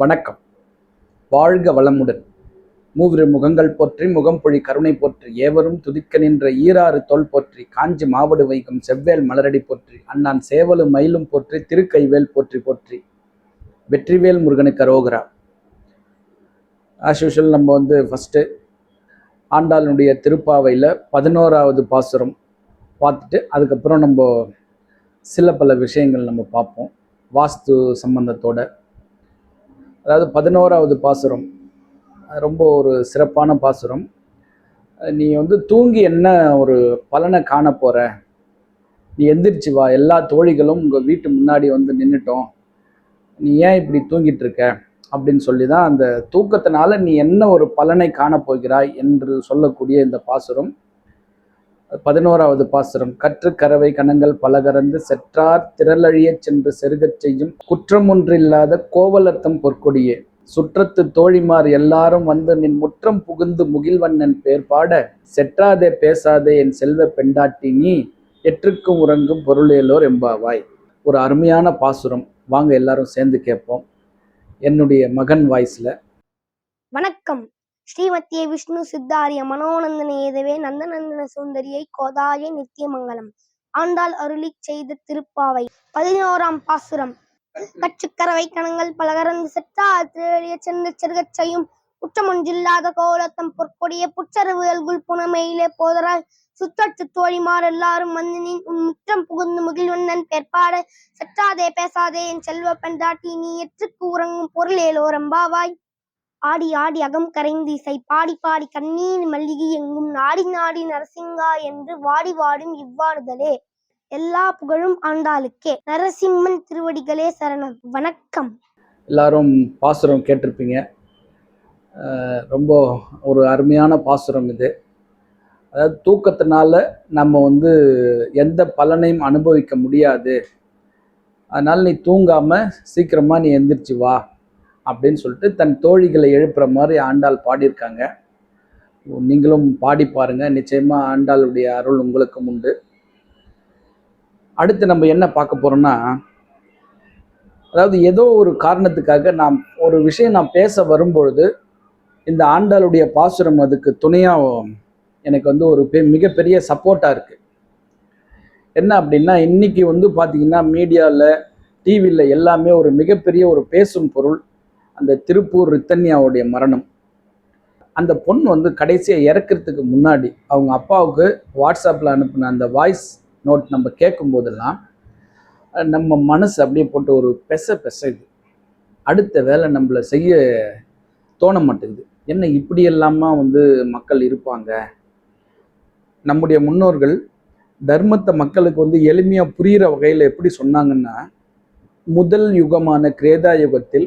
வணக்கம். வாழ்க வளமுடன். மூவிரு முகங்கள் போற்றி முகம் பொழி கருணை போற்றி ஏவரும் துதிக்க நின்ற ஈராறு தோல் போற்றி காஞ்சி மாவடு வைக்கும் செவ்வேல் மலரடி போற்றி அண்ணான் சேவலு மயிலும் போற்றி திருக்கைவேல் போற்றி போற்றி. வெற்றிவேல் முருகனுக்கு அரோகரா. ஆஸ் யூஷுவல் நம்ம வந்து ஃபஸ்ட்டு ஆண்டாளனுடைய திருப்பாவையில் பதினோராவது பாசுரம் பார்த்துட்டு அதுக்கப்புறம் நம்ம சில பல விஷயங்கள் நம்ம பார்ப்போம். வாஸ்து சம்பந்தத்தோட அதாவது பதினோராவது பாசுரம். அது ரொம்ப ஒரு சிறப்பான பாசுரம். நீ வந்து தூங்கி என்ன ஒரு பலனை காண போற? நீ எந்திரிச்சு வா. எல்லா தோழிகளும் உங்கள் வீட்டு முன்னாடி வந்து நின்றுட்டோம் நீ ஏன் இப்படி தூங்கிட்டு இருக்க? அப்படின்னு சொல்லி தான் அந்த தூக்கத்தினால நீ என்ன ஒரு பலனை காணப் போகிறாய் என்று சொல்லக்கூடிய இந்த பாசுரம். பதினோராவது பாசுரம். கற்று கறவை கணங்கள் பலகறந்து செற்றார் திரளழியச் சென்று செருகச் செய்யும் குற்றமொன்றில்லாத கோவலர்த்தம் பொற்கொடியே. சுற்றத்து தோழிமார் எல்லாரும் வந்து நின் முற்றம் புகுந்து முகில்வண்ணன் பேர் பாட செற்றாதே பேசாதே என் செல்வ பெண்டாட்டி நீ எற்றுக்கும் உறங்கும் பொருளேலோர் எம்பாவாய். ஒரு அருமையான பாசுரம். வாங்க எல்லாரும் சேர்ந்து கேட்போம். என்னுடைய மகன் வாய்ஸ்ல. வணக்கம். ஸ்ரீமத்திய விஷ்ணு சித்தாரிய மனோநந்தன ஏதவே நந்தநந்தன சுந்தரியை கோதாய நித்தியமங்கலம். ஆண்டாள் அருளி செய்த திருப்பாவை. பதினோராம் பாசுரம். கச்சுக்கரவை கணங்கள் பலகரந்து செற்றா திரளிய சென்று செருகச் செய்யும் குற்றமொன்றில்லாத கோலத்தம் பொற்கொடிய புற்றரவுதல்குள் புனமையிலே போதராய். சுற்றத்து தோழிமார் எல்லாரும் வந்து நின் உன் முற்றம் புகுந்து முகில்வண்ணன் பெற்பாட சற்றாதே பேசாதே என் செல்வ பெண்டாட்டி நீ எற்றுக்கு உறங்கும் பொருளேலோ ரம்பாவாய் ஆடி ஆடி அகம் கரைந்து இசை பாடி பாடி கண்ணீர் மல்லிகை எங்கும் நாடி நாடி நரசிங்கா என்று வாடி வாடும் இவ்வாறுதலே. எல்லா புகழும் ஆண்டாளுக்கே. நரசிம்மன் திருவடிகளே சரணம். வணக்கம். எல்லாரும் பாசுரம் கேட்டிருப்பீங்க. ரொம்ப ஒரு அருமையான பாசுரம் இது. அதாவது தூக்கத்தினால நம்ம வந்து எந்த பலனையும் அனுபவிக்க முடியாது. அதனால் நீ தூங்காமல் சீக்கிரமாக நீ எந்திரிச்சு வா. அப்படின்னு சொல்லிட்டு தன் தோழிகளை எழுப்புற மாதிரி ஆண்டாள் பாடியிருக்காங்க. நீங்களும் பாடி பாருங்க. நிச்சயமாக ஆண்டாளுடைய அருள் உங்களுக்கும் உண்டு. அடுத்து நம்ம என்ன பார்க்க போறோம்னா அதாவது ஏதோ ஒரு காரணத்துக்காக நாம் ஒரு விஷயம் நான் பேச வரும்பொழுது இந்த ஆண்டாளுடைய பாசுரம் அதுக்கு துணையாக எனக்கு வந்து ஒரு பெ மிகப்பெரிய சப்போர்ட்டாக இருக்குது என்ன அப்படின்னா இன்னைக்கு வந்து பார்த்தீங்கன்னா மீடியாவில் டிவியில் எல்லாமே ஒரு மிகப்பெரிய ஒரு பேசும் பொருள். அந்த திருப்பூர் ரித்தன்யாவுடைய மரணம். அந்த பொண்ணு வந்து கடைசியாக இறக்கிறதுக்கு முன்னாடி அவங்க அப்பாவுக்கு வாட்ஸ்அப்பில் அனுப்பின அந்த வாய்ஸ் நோட் நம்ம கேட்கும் போதெல்லாம் நம்ம மனசு அப்படியே போட்டு ஒரு பெச பெசகுது அடுத்த வேலை நம்மளை செய்ய தோண மாட்டேங்குது. என்ன இப்படி எல்லாமா வந்து மக்கள் இருப்பாங்க? நம்முடைய முன்னோர்கள் தர்மத்தை மக்களுக்கு வந்து எளிமையாக புரிகிற வகையில் எப்படி சொன்னாங்கன்னா முதல் யுகமான கிரேதா யுகத்தில்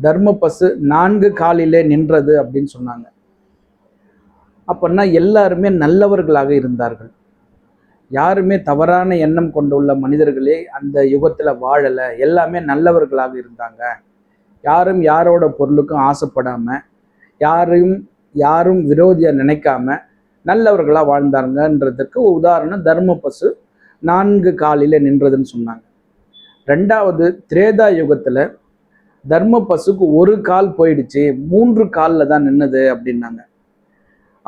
தர்ம பசு நான்கு காலிலே நின்றது அப்படின்னு சொன்னாங்க. அப்படின்னா எல்லாருமே நல்லவர்களாக இருந்தார்கள். யாருமே தவறான எண்ணம் கொண்டுள்ள மனிதர்களே அந்த யுகத்தில் வாழலை. எல்லாமே நல்லவர்களாக இருந்தாங்க. யாரும் யாரோட பொருளுக்கும் ஆசைப்படாமல் யாரையும் யாரும் விரோதியாக நினைக்காம நல்லவர்களாக வாழ்ந்தாங்கன்றதுக்கு உதாரணம் தர்ம பசு நான்கு காலில நின்றதுன்னு சொன்னாங்க. ரெண்டாவது திரேதா யுகத்தில் தர்ம பசுக்கு ஒரு கால் போயிடுச்சு மூன்று காலில் தான் நின்னது அப்படின்னாங்க.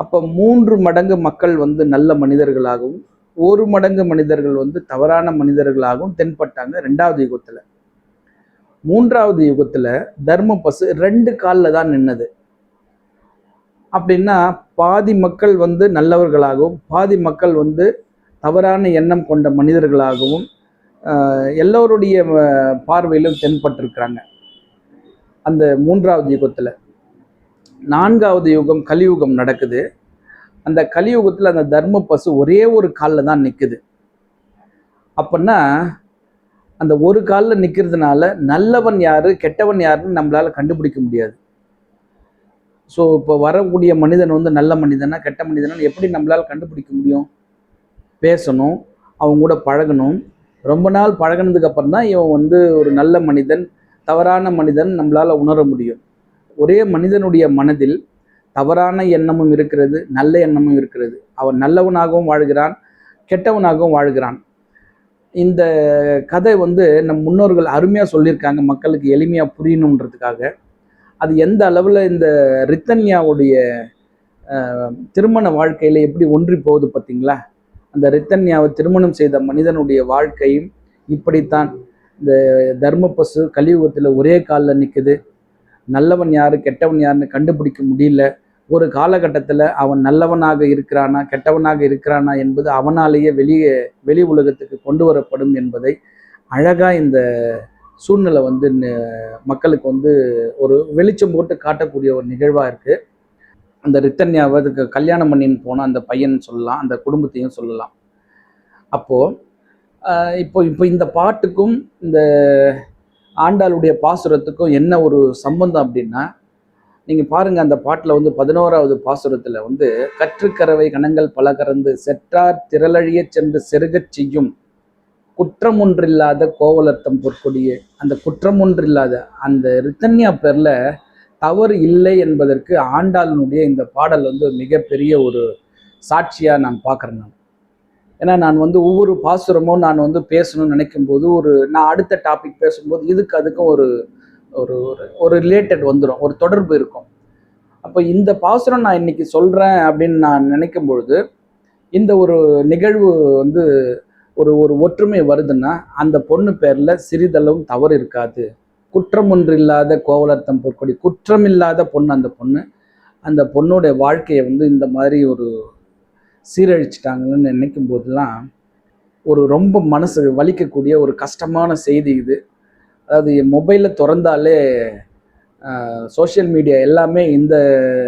அப்போ மூன்று மடங்கு மக்கள் வந்து நல்ல மனிதர்களாகவும் ஒரு மடங்கு மனிதர்கள் வந்து தவறான மனிதர்களாகவும் தென்பட்டாங்க ரெண்டாவது யுகத்தில். மூன்றாவது யுகத்தில் தர்ம பசு ரெண்டு காலில் தான் நின்னது. அப்படின்னா பாதி மக்கள் வந்து நல்லவர்களாகவும் பாதி மக்கள் வந்து தவறான எண்ணம் கொண்ட மனிதர்களாகவும் எல்லோருடைய பார்வையிலும் தென்பட்டிருக்கிறாங்க. அந்த மூன்றாவது யுகத்தில். நான்காவது யுகம் கலியுகம் நடக்குது. அந்த கலியுகத்தில் அந்த தர்ம பசு ஒரே ஒரு காலில் தான் நிற்குது அப்படின்னா அந்த ஒரு காலில் நிற்கிறதுனால நல்லவன் யார் கெட்டவன் யாருன்னு நம்மளால் கண்டுபிடிக்க முடியாது. ஸோ இப்போ வரக்கூடிய மனிதன் வந்து நல்ல மனிதனா கெட்ட மனிதனா எப்படி நம்மளால் கண்டுபிடிக்க முடியும்? பேசணும் அவங்க கூட பழகணும். ரொம்ப நாள் பழகுனதுக்கு அப்புறம் தான் இவன் வந்து ஒரு நல்ல மனிதன் தவறான மனிதன் நம்மளால் உணர முடியும். ஒரே மனிதனுடைய மனதில் தவறான எண்ணமும் இருக்கிறது நல்ல எண்ணமும் இருக்கிறது. அவன் நல்லவனாகவும் வாழ்கிறான் கெட்டவனாகவும் வாழ்கிறான். இந்த கதை வந்து நம் முன்னோர்கள் அருமையாக சொல்லியிருக்காங்க மக்களுக்கு எளிமையாக புரியணுன்றதுக்காக. அது எந்த அளவில் இந்த ரித்தன்யாவுடைய திருமண வாழ்க்கையில் எப்படி ஒன்றி போகுது பார்த்தீங்களா அந்த ரித்தன்யாவை திருமணம் செய்த மனிதனுடைய வாழ்க்கையும் இப்படித்தான். இந்த தர்மபசு கலியுகத்தில் ஒரே காலில் நிற்குது நல்லவன் யார் கெட்டவன் யாருன்னு கண்டுபிடிக்க முடியல. ஒரு காலகட்டத்தில் அவன் நல்லவனாக இருக்கிறானா கெட்டவனாக இருக்கிறானா என்பது அவனாலேயே வெளியே வெளி உலகத்துக்கு கொண்டு வரப்படும் என்பதை அழகாக இந்த சூழ்நிலை வந்து மக்களுக்கு வந்து ஒரு வெளிச்சம் போட்டு காட்டக்கூடிய ஒரு நிகழ்வாக இருக்குது அந்த ரித்தன்யாவை கல்யாணம் பண்ணின்னு போன அந்த பையன் சொல்லலாம் அந்த குடும்பத்தையும் சொல்லலாம். அப்போது இப்போ இப்போ இந்த பாட்டுக்கும் இந்த ஆண்டாளுடைய பாசுரத்துக்கும் என்ன ஒரு சம்பந்தம் அப்படின்னா நீங்கள் பாருங்கள் அந்த பாட்டில் வந்து பதினோராவது பாசுரத்தில் வந்து கற்றுக்கறவை கணங்கள் பல கறந்து செற்றார் திரளழியச் சென்று செருகச் செய்யும். குற்றம் ஒன்றில்லாத கோவலத்தம் பொற்கொடியே. அந்த குற்றம் ஒன்றில்லாத அந்த ரித்தன்யா பேரில் தவறு இல்லை என்பதற்கு ஆண்டாளினுடைய இந்த பாடல் வந்து மிகப்பெரிய ஒரு சாட்சியாக நான் பார்க்குறேன் நான். ஏன்னா நான் வந்து ஒவ்வொரு பாசுரமும் நான் வந்து பேசணும்னு நினைக்கும் போது ஒரு நான் அடுத்த டாபிக் பேசும்போது இதுக்கு அதுக்கும் ஒரு ஒரு ஒரு ஒரு ரிலேட்டட் வந்துடும் ஒரு தொடர்பு இருக்கும். அப்போ இந்த பாசுரம் நான் இன்னைக்கு சொல்கிறேன் அப்படின்னு நான் நினைக்கும் பொழுது இந்த ஒரு நிகழ்வு வந்து ஒரு ஒரு ஒற்றுமை வருதுன்னா அந்த பொண்ணு பேரில் சிறிதளவும் தவறு இருக்காது. குற்றம் ஒன்றில்லாத கோவலத்தம் பொற்கொடி குற்றம் இல்லாத பொண்ணு அந்த பொண்ணு அந்த பொண்ணுடைய வாழ்க்கையை வந்து இந்த மாதிரி ஒரு சீரழிச்சிட்டாங்கன்னு நினைக்கும் போதெல்லாம் ஒரு ரொம்ப மனசு வலிக்கக்கூடிய ஒரு கஷ்டமான செய்தி இது. அதாவது மொபைலில் திறந்தாலே சோஷியல் மீடியா எல்லாமே இந்த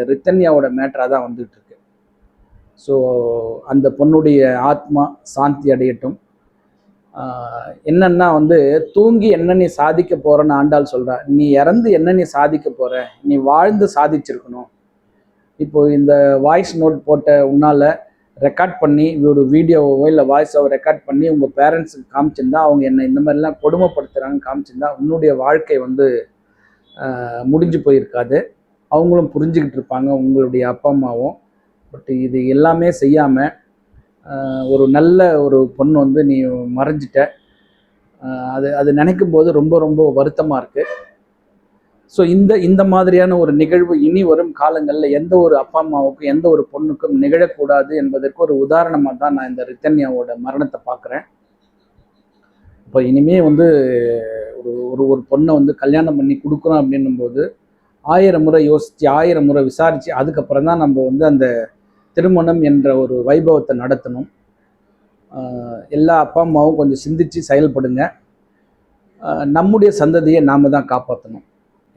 ரித்தன்யாவோட மேட்டராக தான் வந்துட்டு இருக்கு ஸோ அந்த பொண்ணுடைய ஆத்மா சாந்தி அடையட்டும். என்னன்னா வந்து தூங்கி என்ன நீ சாதிக்க போறன்னு ஆண்டாள் சொல்றா. நீ இறந்து என்ன நீ சாதிக்க போற? நீ வாழ்ந்து சாதிச்சிருக்கணும். இப்போ இந்த வாய்ஸ் நோட் போட்ட உன்னால ரெக்கார்ட் பண்ணி ஒரு வீடியோவோ இல்லை வாய்ஸாவோ ரெக்கார்ட் பண்ணி உங்கள் பேரண்ட்ஸுக்கு காமிச்சிருந்தா அவங்க என்னை இந்த மாதிரிலாம் கொடுமைப்படுத்துகிறாங்கன்னு காமிச்சிருந்தா உன்னுடைய வாழ்க்கை வந்து முடிஞ்சு போயிருக்காது. அவங்களும் புரிஞ்சுக்கிட்டு இருப்பாங்க உங்களுடைய அப்பா அம்மாவும். பட் இது எல்லாமே செய்யாமல் ஒரு நல்ல ஒரு பொண்ணு வந்து நீ மறைஞ்சிட்ட. அது அது நினைக்கும் போது ரொம்ப ரொம்ப வருத்தமாக இருக்குது ஸோ இந்த இந்த மாதிரியான ஒரு நிகழ்வு இனி வரும் காலங்களில் எந்த ஒரு அப்பா அம்மாவுக்கும் எந்த ஒரு பொண்ணுக்கும் நிகழக்கூடாது என்பதற்கு ஒரு உதாரணமாக தான் நான் இந்த ரித்தன்யாவோட மரணத்தை பார்க்குறேன். இப்போ இனிமே வந்து ஒரு ஒரு ஒரு பொண்ணை வந்து கல்யாணம் பண்ணி கொடுக்குறோம் அப்படின்னும் போது ஆயிரம் முறை யோசித்து ஆயிரம் முறை விசாரித்து அதுக்கப்புறம் தான் நம்ம வந்து அந்த திருமணம் என்ற ஒரு வைபவத்தை நடத்தணும். எல்லா அப்பா அம்மாவும் கொஞ்சம் சிந்தித்து செயல்படுங்க. நம்முடைய சந்ததியை நாம தான் காப்பாற்றணும்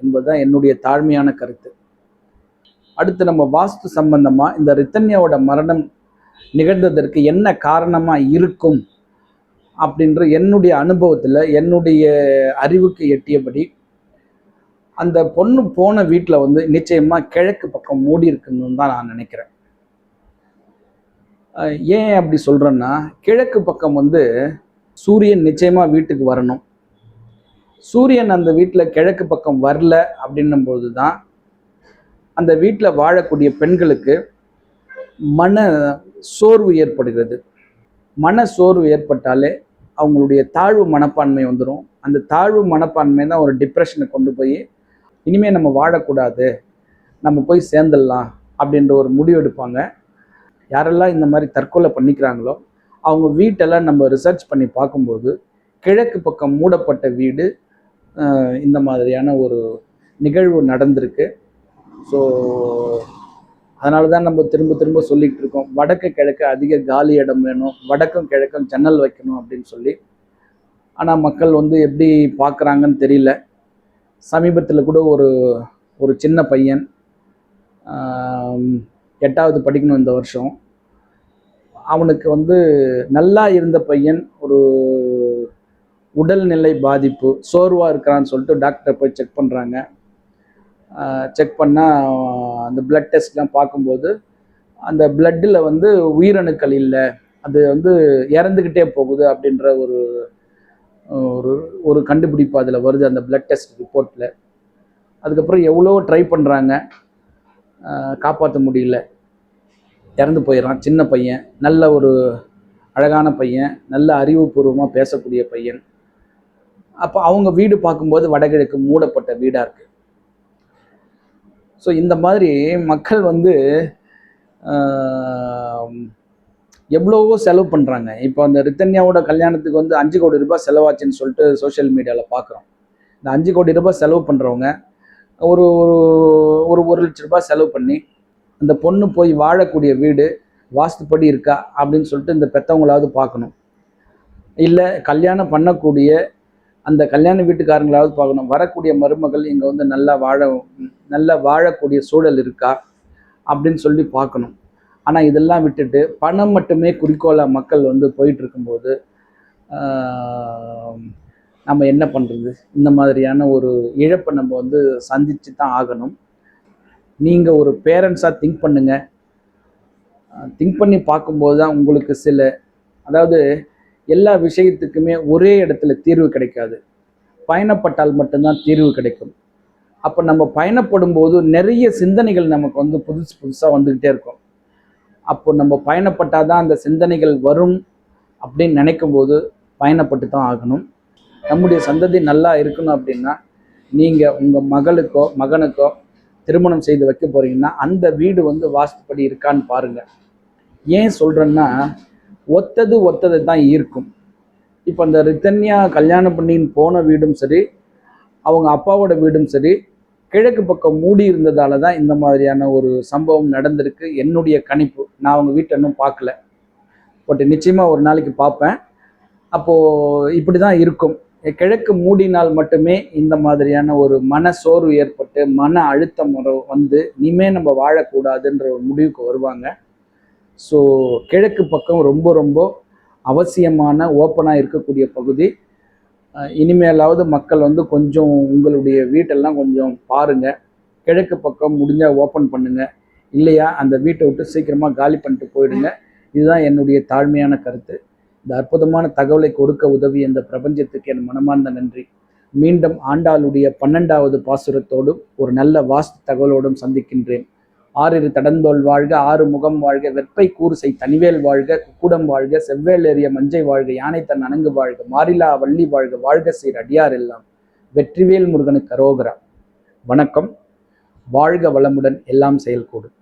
என்பதுதான் என்னுடைய தாழ்மையான கருத்து. அடுத்து நம்ம வாஸ்து சம்பந்தமா இந்த ரித்தன்யாவோட மரணம் நிகழ்ந்ததற்கு என்ன காரணமா இருக்கும் அப்படின்ற என்னுடைய அனுபவத்தில் என்னுடைய அறிவுக்கு எட்டியபடி அந்த பொண்ணு போன வீட்டில் வந்து நிச்சயமாக கிழக்கு பக்கம் மூடி இருக்குன்னு தான் நான் நினைக்கிறேன். ஏன் அப்படி சொல்கிறேன்னா கிழக்கு பக்கம் வந்து சூரியன் நிச்சயமாக வீட்டுக்கு வரணும். சூரியன் அந்த வீட்டில் கிழக்கு பக்கம் வரல அப்படின்னும்போது தான் அந்த வீட்டில் வாழக்கூடிய பெண்களுக்கு மன சோர்வு ஏற்படுகிறது. மன சோர்வு ஏற்பட்டாலே அவங்களுடைய தாழ்வு மனப்பான்மை வந்துடும் அந்த தாழ்வு மனப்பான்மை தான் ஒரு டிப்ரெஷனை கொண்டு போய் இனிமேல் நம்ம வாழக்கூடாது நம்ம போய் சேர்ந்துடலாம் அப்படின்ற ஒரு முடிவு எடுப்பாங்க. யாரெல்லாம் இந்த மாதிரி தற்கொலை பண்ணிக்கிறாங்களோ அவங்க வீட்டெல்லாம் நம்ம ரிசர்ச் பண்ணி பார்க்கும்போது கிழக்கு பக்கம் மூடப்பட்ட வீடு இந்த மாதிரியான ஒரு நிகழ்வு நடந்திருக்கு. ஸோ அதனால தான் நம்ம திரும்ப திரும்ப சொல்லிகிட்டு இருக்கோம். வடக்கு கிழக்கு அதிக காலி இடம் வேணும். வடக்கும் கிழக்கும் ஜன்னல் வைக்கணும் அப்படின்னு சொல்லி. ஆனால் மக்கள் வந்து எப்படி பார்க்குறாங்கன்னு தெரியல. சமீபத்தில் கூட ஒரு ஒரு சின்ன பையன் எட்டாவது படிக்கணும் இந்த வருஷம். அவனுக்கு வந்து நல்லா இருந்த பையன் ஒரு உடல்நிலை பாதிப்பு சோர்வாக இருக்கிறான்னு சொல்லிட்டு டாக்டர் போய் செக் பண்ணுறாங்க செக் பண்ணால் அந்த பிளட் டெஸ்ட்லாம் பார்க்கும்போது அந்த பிளட்டில் வந்து உயிரணுக்கள் இல்லை. அது வந்து இறந்துக்கிட்டே போகுது அப்படின்ற ஒரு ஒரு ஒரு கண்டுபிடிப்பு அதில் வருது அந்த பிளட் டெஸ்ட் ரிப்போர்ட்டில் அதுக்கப்புறம் எவ்வளோ ட்ரை பண்ணுறாங்க காப்பாற்ற முடியல. இறந்து போயிடுறான். சின்ன பையன் நல்ல ஒரு அழகான பையன் நல்ல அறிவுபூர்வமாக பேசக்கூடிய பையன். அப்போ அவங்க வீடு பார்க்கும்போது வடகிழக்கு மூடப்பட்ட வீடாக இருக்கு. ஸோ இந்த மாதிரி மக்கள் வந்து எவ்வளவோ செலவு பண்ணுறாங்க இப்போ அந்த ரித்தன்யாவோட கல்யாணத்துக்கு வந்து அஞ்சு கோடி ரூபாய் செலவாச்சுன்னு சொல்லிட்டு சோஷியல் மீடியாவில் பார்க்குறோம் இந்த அஞ்சு கோடி ரூபாய் செலவு பண்ணுறவங்க ஒரு ஒரு ஒரு ஒரு லட்ச ரூபாய் செலவு பண்ணி அந்த பொண்ணு போய் வாழக்கூடிய வீடு வாஸ்துப்படி இருக்கா? அப்படின்னு சொல்லிட்டு இந்த பெற்றவங்களாவது பார்க்கணும். இல்லை கல்யாணம் பண்ணக்கூடிய அந்த கல்யாண வீட்டுக்காரங்களாவது பார்க்கணும். வரக்கூடிய மருமகள் இங்கே வந்து நல்லா வாழ நல்லா வாழக்கூடிய சூழல் இருக்கா? அப்படின்னு சொல்லி பார்க்கணும். ஆனால் இதெல்லாம் விட்டுட்டு பணம் மட்டுமே குறிக்கோளாக மக்கள் வந்து போயிட்டு இருக்கும்போது நம்ம என்ன பண்ணுறது இந்த மாதிரியான ஒரு இழப்பை நம்ம வந்து சந்திச்சு தான் ஆகணும். நீங்கள் ஒரு பேரண்ட்ஸாக திங்க் பண்ணுங்கள் திங்க் பண்ணி பார்க்கும்போது தான் உங்களுக்கு சில அதாவது எல்லா விஷயத்துக்குமே ஒரே இடத்துல தீர்வு கிடைக்காது. பயணப்பட்டால் மட்டும்தான் தீர்வு கிடைக்கும். அப்போ நம்ம பயணப்படும் போது நிறைய சிந்தனைகள் நமக்கு வந்து புதுசு புதுசாக வந்துக்கிட்டே இருக்கும். அப்போ நம்ம பயணப்பட்டால் தான் அந்த சிந்தனைகள் வரும் அப்படின்னு நினைக்கும் போது பயணப்பட்டு தான் ஆகணும். நம்முடைய சந்ததி நல்லா இருக்கணும் அப்படின்னா நீங்கள் உங்கள் மகளுக்கோ மகனுக்கோ திருமணம் செய்து வைக்க போகிறீங்கன்னா அந்த வீடு வந்து வாஸ்துப்படி இருக்கான்னு பாருங்கள் ஏன் சொல்கிறேன்னா ஒத்தது ஒத்ததை தான் ஈர்க்கும். இப்போ அந்த ரித்தன்யா கல்யாணம் பண்ணின்னு போன வீடும் சரி அவங்க அப்பாவோட வீடும் சரி கிழக்கு பக்கம் மூடி இருந்ததால தான் இந்த மாதிரியான ஒரு சம்பவம் நடந்திருக்கு. என்னுடைய கணிப்பு. நான் அவங்க வீட்டை இன்னும் பார்க்கல. பட் நிச்சயமாக ஒரு நாளைக்கு பார்ப்பேன். அப்போது இப்படி தான் இருக்கும். கிழக்கு மூடினால் மட்டுமே இந்த மாதிரியான ஒரு மன சோர்வு ஏற்பட்டு மன அழுத்தம் வந்து இனிமே நம்ம வாழக்கூடாதுன்ற ஒரு முடிவுக்கு வருவாங்க. ஸோ கிழக்கு பக்கம் ரொம்ப ரொம்ப அவசியமான ஓப்பனாக இருக்கக்கூடிய பகுதி. இனிமேலாவது மக்கள் வந்து கொஞ்சம் உங்களுடைய வீட்டெல்லாம் கொஞ்சம் பாருங்கள் கிழக்கு பக்கம் முடிஞ்சால் ஓப்பன் பண்ணுங்கள் இல்லையா அந்த வீட்டை விட்டு சீக்கிரமாக காலி பண்ணிட்டு போயிடுங்க. இதுதான் என்னுடைய தாழ்மையான கருத்து. இந்த அற்புதமான தகவலை கொடுக்க உதவி இந்த பிரபஞ்சத்துக்கு என் மனமார்ந்த நன்றி. மீண்டும் ஆண்டாளுடைய பன்னெண்டாவது பாசுரத்தோடும் ஒரு நல்ல வாஸ்து தகவலோடும் சந்திக்கின்றேன். ஆறிரு தடந்தோல் வாழ்க ஆறு முகம் வாழ்க வெப்பை கூறுசை தனிவேல் வாழ்க குக்கூடம் வாழ்க செவ்வேல் ஏறிய மஞ்சை வாழ்க யானை தன் அணங்கு வாழ்க மாரிலா வள்ளி வாழ்க வாழ்க சீர் அடியார் எல்லாம். வெற்றிவேல் முருகனுக்கு அரோகரா. வணக்கம். வாழ்க வளமுடன் எல்லாம் செயல்கூடும்.